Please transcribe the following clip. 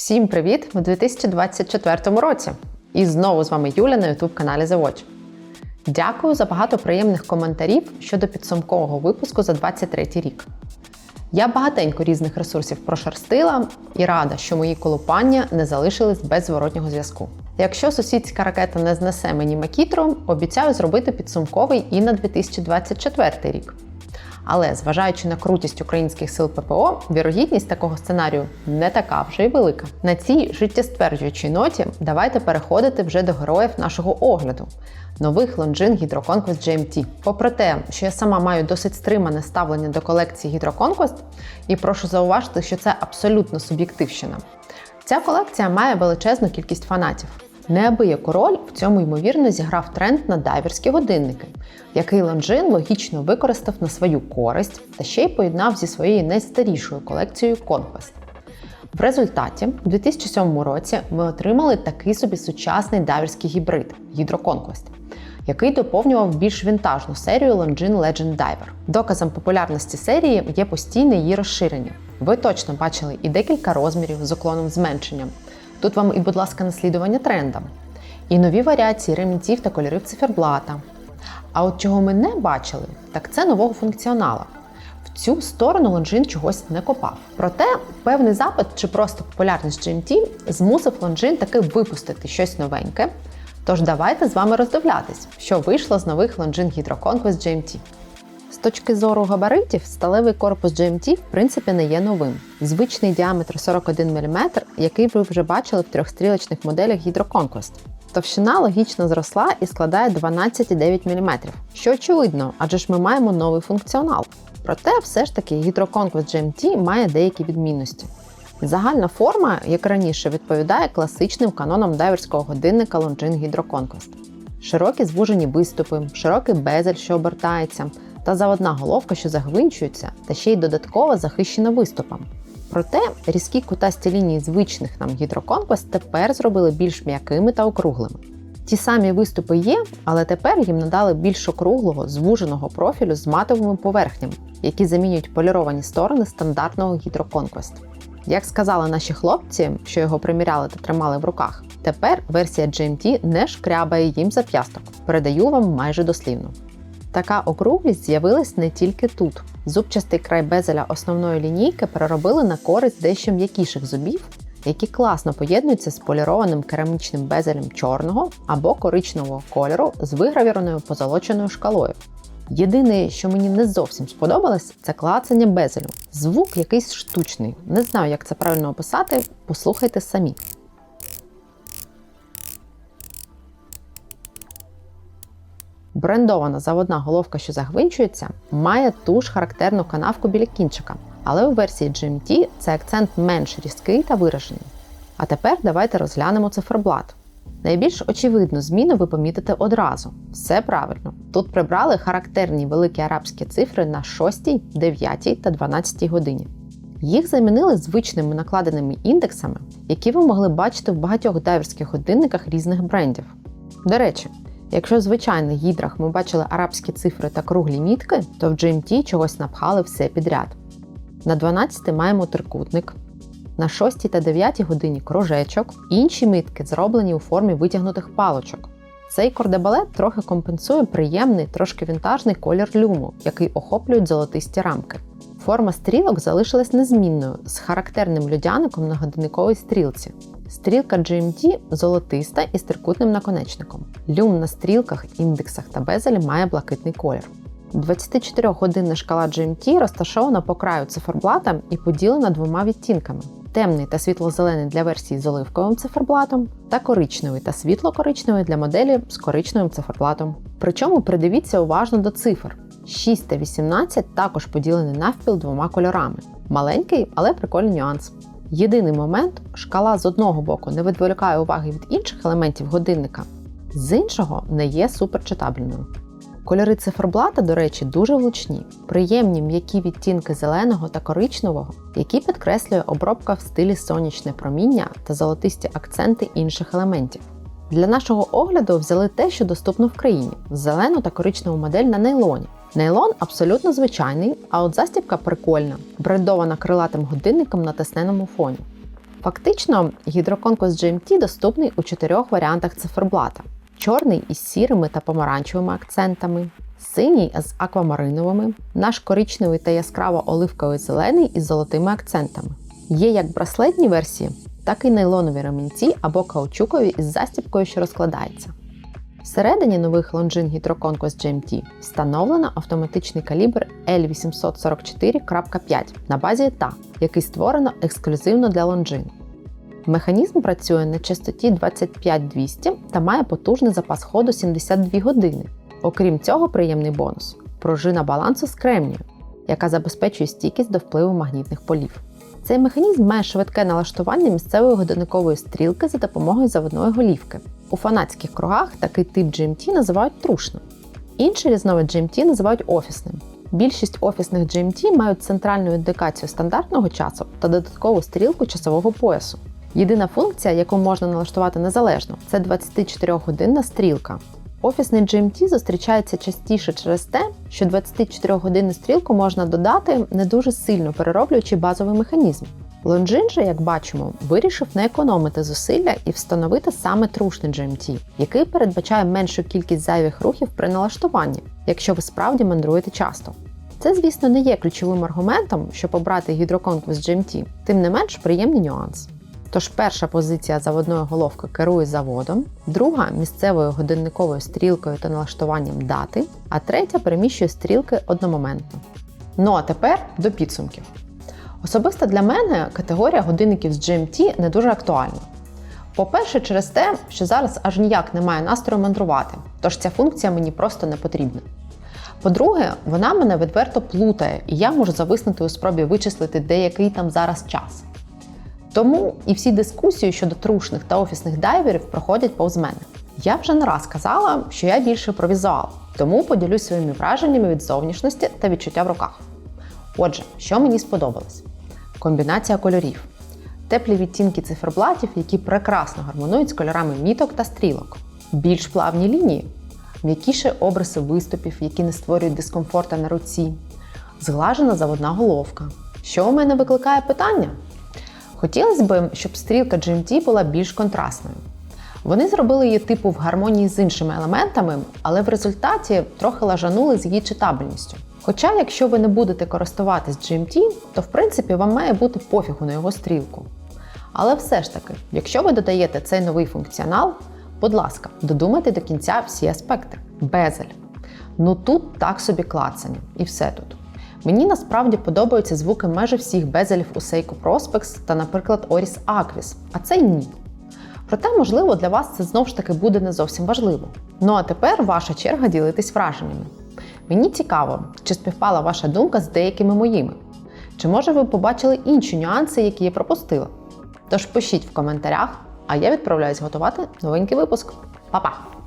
Всім привіт у 2024 році! І знову з вами Юля на youtube каналі The Watch. Дякую за багато приємних коментарів щодо підсумкового випуску за 2023 рік. Я багатенько різних ресурсів прошерстила і рада, що мої колупання не залишились без зворотнього зв'язку. Якщо сусідська ракета не знесе мені макітру, обіцяю зробити підсумковий і на 2024 рік. Але зважаючи на крутість українських сил ППО, вірогідність такого сценарію не така вже й велика. На цій життєстверджуючій ноті давайте переходити вже до героїв нашого огляду. Нових лонжин Hydroconquest GMT. Попри те, що я сама маю досить стримане ставлення до колекції Hydroconquest, і прошу зауважити, що це абсолютно суб'єктивщина. Ця колекція має величезну кількість фанатів. Неабияку роль в цьому ймовірно зіграв тренд на дайверські годинники, який Лонжин логічно використав на свою користь та ще й поєднав зі своєю найстарішою колекцією Conquest. В результаті, у 2007 році, ми отримали такий собі сучасний дайверський гібрид Hydro який доповнював більш вінтажну серію Longines Legend Diver. Доказом популярності серії є постійне її розширення. Ви точно бачили і декілька розмірів з уклоном зменшенням. Тут вам і, будь ласка, наслідування трендам, і нові варіації ремінців та кольорів циферблата. А от чого ми не бачили, так це нового функціонала. В цю сторону Longines чогось не копав. Проте певний запит чи просто популярність GMT змусив Longines таки випустити щось новеньке. Тож давайте з вами роздивлятись, що вийшло з нових Longines Hydro Conquest GMT. З точки зору габаритів, сталевий корпус GMT в принципі не є новим. Звичний діаметр 41 мм, який ви вже бачили в трьохстрілочних моделях Hydro Товщина логічно зросла і складає 12,9 мм, що очевидно, адже ж ми маємо новий функціонал. Проте все ж таки Hydro GMT має деякі відмінності. Загальна форма, як раніше, відповідає класичним канонам дайверського годинника Longines Hydro Conquest. Широкі звужені виступи, широкий безель, що обертається, та заводна головка, що загвинчується, та ще й додатково захищена виступом. Проте різкі кутасті лінії звичних нам Conquest тепер зробили більш м'якими та округлими. Ті самі виступи є, але тепер їм надали більш округлого, звуженого профілю з матовими поверхнями, які замінюють поліровані сторони стандартного Conquest. Як сказали наші хлопці, що його приміряли та тримали в руках, тепер версія GMT не шкрябає їм зап'ясток. Передаю вам майже дослівно. Така округлість з'явилась не тільки тут. Зубчастий край безеля основної лінійки переробили на користь дещо м'якіших зубів, які класно поєднуються з полірованим керамічним безелем чорного або коричневого кольору з вигравірованою позолоченою шкалою. Єдине, що мені не зовсім сподобалось, це клацання безелю. Звук якийсь штучний. Не знаю, як це правильно описати. Послухайте самі. Брендована заводна головка, що загвинчується, має ту ж характерну канавку біля кінчика, але у версії GMT цей акцент менш різкий та виражений. А тепер давайте розглянемо циферблат. Найбільш очевидну зміну ви помітите одразу. Все правильно. Тут прибрали характерні великі арабські цифри на 6, 9 та 12 годині. Їх замінили звичними накладеними індексами, які ви могли бачити в багатьох дайверських годинниках різних брендів. До речі, якщо в звичайних гідрах ми бачили арабські цифри та круглі мітки, то в GMT чогось напхали все підряд. На 12 маємо трикутник, на 6 та 9 годині кружечок, інші митки зроблені у формі витягнутих палочок. Цей кордебалет трохи компенсує приємний, трошки вінтажний колір люму, який охоплюють золотисті рамки. Форма стрілок залишилась незмінною з характерним людяником на годинниковій стрілці. Стрілка GMT золотиста із трикутним наконечником. Люм на стрілках, індексах та безелі має блакитний колір. 24-годинна шкала GMT розташована по краю циферблата і поділена двома відтінками: темний та світло-зелений для версії з оливковим циферблатом, та коричневий та світло-коричневий для моделі з коричневим циферблатом. Причому придивіться уважно до цифр. 6 та 18 також поділені навпіл двома кольорами. Маленький, але прикольний нюанс. Єдиний момент, шкала з одного боку не відволікає уваги від інших елементів годинника, з іншого не є суперчитабельною. Кольори циферблата, до речі, дуже влучні, приємні м'які відтінки зеленого та коричневого, які підкреслює обробка в стилі сонячне проміння та золотисті акценти інших елементів. Для нашого огляду взяли те, що доступно в країні зелену та коричневу модель на нейлоні. Нейлон абсолютно звичайний, а от застібка прикольна, брендована крилатим годинником на тесненому фоні. Фактично, гідроконкурс GMT доступний у чотирьох варіантах циферблата: чорний із сірими та помаранчевими акцентами, синій з аквамариновими, наш коричневий та яскраво оливковий зелений із золотими акцентами. Є як браслетні версії, так і нейлонові ремінці або каучукові із застібкою, що розкладається. Всередині нових Longines Hydro Conquest GMT встановлено автоматичний калібр L844.5 на базі TA, який створено ексклюзивно для Longines. Механізм працює на частоті 25200 та має потужний запас ходу 72 години. Окрім цього, приємний бонус пружина балансу з кремнію, яка забезпечує стійкість до впливу магнітних полів. Цей механізм має швидке налаштування місцевої годинникової стрілки за допомогою заводної голівки. У фанатських кругах такий тип GMT називають трушним. Інший різновид GMT називають офісним. Більшість офісних GMT мають центральну індикацію стандартного часу та додаткову стрілку часового поясу. Єдина функція, яку можна налаштувати незалежно, це 24-годинна стрілка. Офісний GMT зустрічається частіше через те, що 24-годинну стрілку можна додати, не дуже сильно перероблюючи базовий механізм. Longines же, як бачимо, вирішив не економити зусилля і встановити саме трушний GMT, який передбачає меншу кількість зайвих рухів при налаштуванні, якщо ви справді мандруєте часто. Це, звісно, не є ключовим аргументом, щоб обрати гідроконкурс GMT, тим не менш приємний нюанс. Тож перша позиція заводної головки керує заводом, друга місцевою годинниковою стрілкою та налаштуванням дати, а третя переміщує стрілки одномоментно. Ну а тепер до підсумків. Особисто для мене категорія годинників з GMT не дуже актуальна. По-перше, через те, що зараз аж ніяк немає настрою мандрувати, тож ця функція мені просто не потрібна. По-друге, вона мене відверто плутає, і я можу зависнути у спробі вичислити деякий там зараз час. Тому і всі дискусії щодо трушних та офісних дайверів проходять повз мене. Я вже не раз казала, що я більше про візуал, тому поділюсь своїми враженнями від зовнішності та відчуття в руках. Отже, що мені сподобалось? Комбінація кольорів, теплі відтінки циферблатів, які прекрасно гармонують з кольорами міток та стрілок, більш плавні лінії, м'якіші обриси виступів, які не створюють дискомфорта на руці, зглажена заводна головка. Що у мене викликає питання? Хотілося б, щоб стрілка GMT була більш контрастною. Вони зробили її типу в гармонії з іншими елементами, але в результаті трохи лажанули з її читабельністю. Хоча, якщо ви не будете користуватись GMT, то в принципі вам має бути пофігу на його стрілку. Але все ж таки, якщо ви додаєте цей новий функціонал, будь ласка, додумайте до кінця всі аспекти. Безель. Ну тут так собі клацання, і все тут. Мені насправді подобаються звуки майже всіх безелів у Seiko Prospex та, наприклад, Oris Aquis, а цей ні. Проте, можливо, для вас це знов ж таки буде не зовсім важливо. Ну а тепер ваша черга ділитись враженнями. Мені цікаво, чи співпала ваша думка з деякими моїми. Чи може ви побачили інші нюанси, які я пропустила? Тож пишіть в коментарях, а я відправляюсь готувати новенький випуск. Па-па!